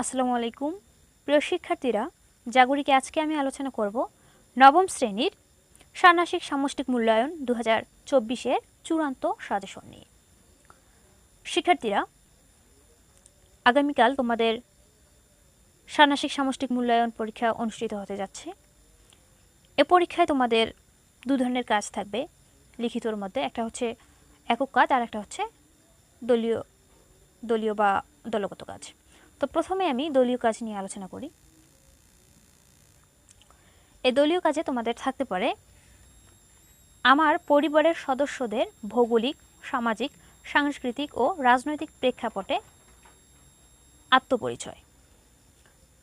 আসসালামু আলাইকুম। প্রিয় শিক্ষার্থীরা, জাগরিকে আজকে আমি আলোচনা করব নবম শ্রেণির ষান্মাসিক সামষ্টিক মূল্যায়ন দু হাজার চব্বিশের চূড়ান্ত সাজেশন নিয়ে। শিক্ষার্থীরা, আগামীকাল তোমাদের ষান্মাসিক সামষ্টিক মূল্যায়ন পরীক্ষা অনুষ্ঠিত হতে যাচ্ছে। এ পরীক্ষায় তোমাদের দু ধরনের কাজ থাকবে। লিখিতর মধ্যে একটা হচ্ছে একক কাজ আর একটা হচ্ছে দলীয় দলীয় বা দলগত কাজ। তো প্রথমে আমি দলীয় কাজ নিয়ে আলোচনা করি। এই দলীয় কাজে তোমাদের থাকতে পারে আমার পরিবারের সদস্যদের ভৌগোলিক, সামাজিক, সাংস্কৃতিক ও রাজনৈতিক প্রেক্ষাপটে আত্মপরিচয়।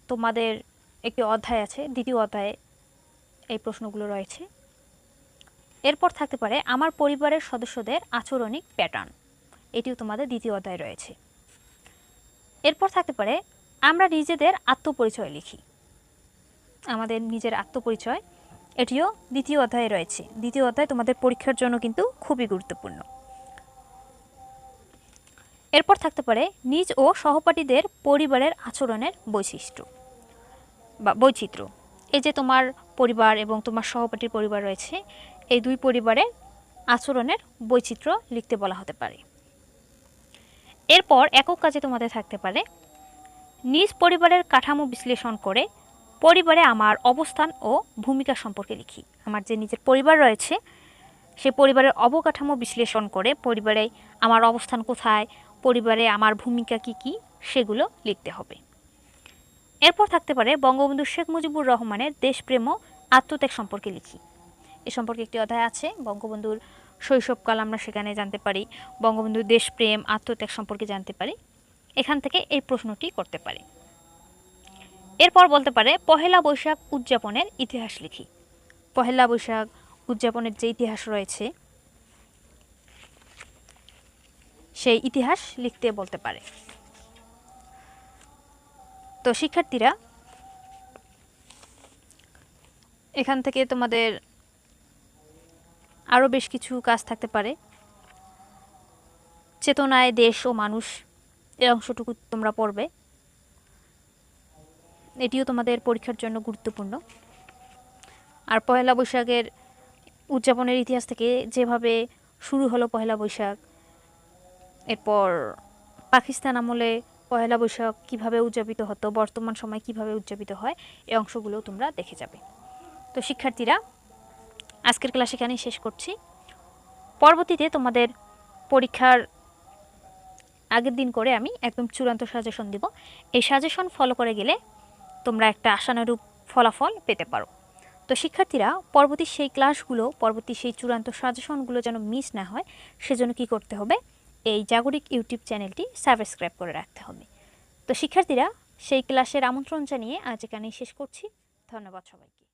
তোমাদের একটি অধ্যায় আছে, দ্বিতীয় অধ্যায়ে এই প্রশ্নগুলো রয়েছে। এরপর থাকতে পারে আমার পরিবারের সদস্যদের আচরণিক প্যাটার্ন এটিও তোমাদের দ্বিতীয় অধ্যায় রয়েছে। এরপর থাকতে পারে আমরা নিজেদের আত্মপরিচয় লিখি। আমাদের নিজের আত্মপরিচয়, এটিও দ্বিতীয় অধ্যায়ে রয়েছে। দ্বিতীয় অধ্যায় তোমাদের পরীক্ষার জন্য কিন্তু খুবই গুরুত্বপূর্ণ। এরপর থাকতে পারে নিজ ও সহপাঠীদের পরিবারের আচরণের বৈশিষ্ট্য বা বৈচিত্র্য। এই যে তোমার পরিবার এবং তোমার সহপাঠীর পরিবার রয়েছে, এই দুই পরিবারের আচরণের বৈচিত্র্য লিখতে বলা হতে পারে। এরপর একক কাজে তোমাদের থাকতে পারে। নিজ পরিবারের কাঠামো বিশ্লেষণ করে পরিবারে আমার অবস্থান ও ভূমিকা সম্পর্কে লিখি। আমার যে নিজের পরিবার রয়েছে, সে পরিবারের অবকাঠামো বিশ্লেষণ করে পরিবারে আমার অবস্থান কোথায়, পরিবারে আমার ভূমিকা কি কি, সেগুলো লিখতে হবে। এরপর থাকতে পারে বঙ্গবন্ধু শেখ মুজিবুর রহমানের দেশপ্রেম ও আত্মত্যাগ সম্পর্কে লিখি। এ সম্পর্কে একটি অধ্যায় আছে। বঙ্গবন্ধুর শৈশবকাল আমরা সেখানে জানতে পারি বঙ্গবন্ধুর দেশপ্রেম, আত্মত্যাগ সম্পর্কে জানতে পারি, এখান থেকে এই প্রশ্নটি করতে পারে। এরপর বলতে পারে, পহেলা বৈশাখ উদযাপনের ইতিহাস লিখি। পহেলা বৈশাখ উদযাপনের যে ইতিহাস রয়েছে, সেই ইতিহাস লিখতে বলতে পারে। তো শিক্ষার্থীরা, এখান থেকে তোমাদের আরও বেশ কিছু কাজ থাকতে পারে। চেতনায় দেশ ও মানুষ এই অংশটুকু তোমরা পড়বে। এটিও তোমাদের পরীক্ষার জন্য গুরুত্বপূর্ণ। আর পয়লা বৈশাখের উদযাপনের ইতিহাস থেকে যেভাবে শুরু হলো পয়লা বৈশাখ, এরপর পাকিস্তান আমলে পয়লা বৈশাখ কীভাবে উদযাপিত হতো, বর্তমান সময় কীভাবে উদযাপিত হয় এই অংশগুলো তোমরা দেখে যাবে। তো শিক্ষার্থীরা আজকের ক্লাস এখানেই শেষ করছি। পরবর্তীতে তোমাদের পরীক্ষার আগের দিন করে আমি একদম চূড়ান্ত সাজেশন দিব। এই সাজেশন ফলো করে গেলে তোমরা একটা আশানুরূপ ফলাফল পেতে পারো। তো শিক্ষার্থীরা, পরবর্তী সেই ক্লাসগুলো, পরবর্তী সেই চূড়ান্ত সাজেশনগুলো যেন মিস না হয়, সেজন্য কি করতে হবে? এই জাগরিক ইউটিউব চ্যানেলটি সাবস্ক্রাইব করে রাখতে হবে। তো শিক্ষার্থীরা, সেই ক্লাসের আমন্ত্রণ জানিয়ে আজ এখানেই শেষ করছি। ধন্যবাদ সবাইকে।